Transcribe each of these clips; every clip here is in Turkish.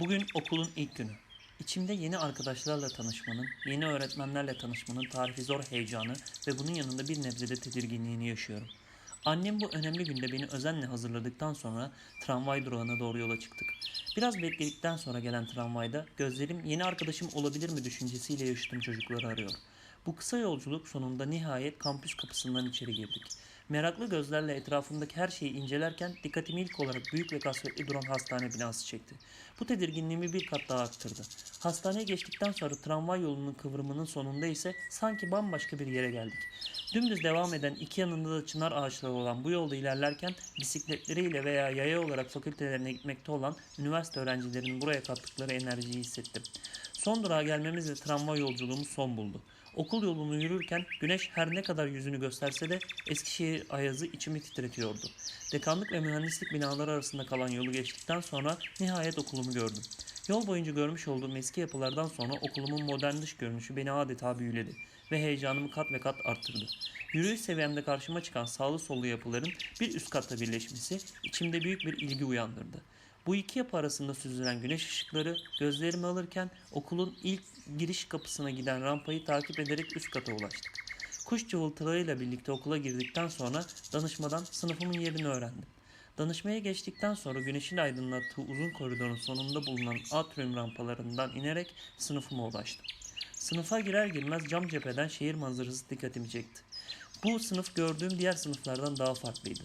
Bugün okulun ilk günü. İçimde yeni arkadaşlarla tanışmanın, yeni öğretmenlerle tanışmanın tarifi zor heyecanı ve bunun yanında bir nebze de tedirginliğini yaşıyorum. Annem bu önemli günde beni özenle hazırladıktan sonra tramvay durağına doğru yola çıktık. Biraz bekledikten sonra gelen tramvayda gözlerim yeni arkadaşım olabilir mi düşüncesiyle yaşadığım çocukları arıyor. Bu kısa yolculuk sonunda nihayet kampüs kapısından içeri girdik. Meraklı gözlerle etrafımdaki her şeyi incelerken dikkatimi ilk olarak büyük ve kasvetli duran hastane binası çekti. Bu tedirginliğimi bir kat daha arttırdı. Hastaneye geçtikten sonra tramvay yolunun kıvrımının sonunda ise sanki bambaşka bir yere geldik. Dümdüz devam eden iki yanında da çınar ağaçları olan bu yolda ilerlerken bisikletleriyle veya yaya olarak fakültelerine gitmekte olan üniversite öğrencilerinin buraya kattıkları enerjiyi hissettim. Son durağa gelmemizle tramvay yolculuğumuz son buldu. Okul yolunu yürürken güneş her ne kadar yüzünü gösterse de Eskişehir ayazı içimi titretiyordu. Dekanlık ve mühendislik binaları arasında kalan yolu geçtikten sonra nihayet okulumu gördüm. Yol boyunca görmüş olduğum eski yapılardan sonra okulumun modern dış görünüşü beni adeta büyüledi ve heyecanımı kat ve kat arttırdı. Yürüyüş seviyemde karşıma çıkan sağlı sollu yapıların bir üst katta birleşmesi içimde büyük bir ilgi uyandırdı. Bu iki yapı arasında süzülen güneş ışıkları gözlerimi alırken okulun ilk giriş kapısına giden rampayı takip ederek üst kata ulaştık. Kuş cıvıltılarıyla birlikte okula girdikten sonra danışmadan sınıfımın yerini öğrendim. Danışmaya geçtikten sonra güneşin aydınlattığı uzun koridorun sonunda bulunan atrium rampalarından inerek sınıfıma ulaştım. Sınıfa girer girmez cam cepheden şehir manzarası dikkatimi çekti. Bu sınıf gördüğüm diğer sınıflardan daha farklıydı.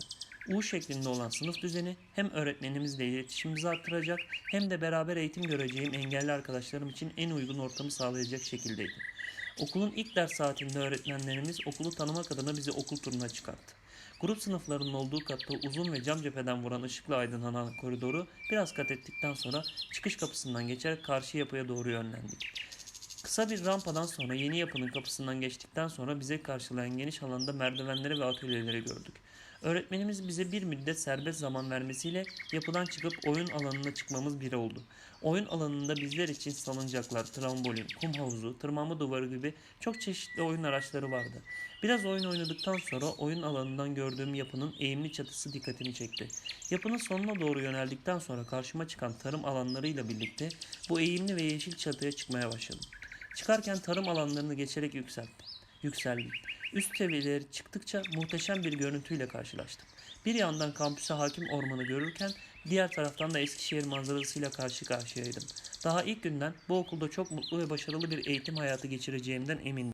U şeklinde olan sınıf düzeni hem öğretmenimizle iletişimimizi arttıracak hem de beraber eğitim göreceğim engelli arkadaşlarım için en uygun ortamı sağlayacak şekildeydi. Okulun ilk ders saatinde öğretmenlerimiz okulu tanımak adına bizi okul turuna çıkarttı. Grup sınıflarının olduğu katta uzun ve cam cepheden vuran ışıkla aydınlanan koridoru biraz kat ettikten sonra çıkış kapısından geçerek karşı yapıya doğru yönlendik. Kısa bir rampadan sonra yeni yapının kapısından geçtikten sonra bize karşılayan geniş alanda merdivenleri ve atölyeleri gördük. Öğretmenimiz bize bir müddet serbest zaman vermesiyle yapıdan çıkıp oyun alanına çıkmamız bir oldu. Oyun alanında bizler için salıncaklar, trambolin, kum havuzu, tırmanma duvarı gibi çok çeşitli oyun araçları vardı. Biraz oyun oynadıktan sonra oyun alanından gördüğüm yapının eğimli çatısı dikkatimi çekti. Yapının sonuna doğru yöneldikten sonra karşıma çıkan tarım alanlarıyla birlikte bu eğimli ve yeşil çatıya çıkmaya başladım. Çıkarken tarım alanlarını geçerek yükselttim. Yükseldim. Üst seviyeleri çıktıkça muhteşem bir görüntüyle karşılaştım. Bir yandan kampüse hakim ormanı görürken diğer taraftan da Eskişehir manzarasıyla karşı karşıyaydım. Daha ilk günden bu okulda çok mutlu ve başarılı bir eğitim hayatı geçireceğimden emindim.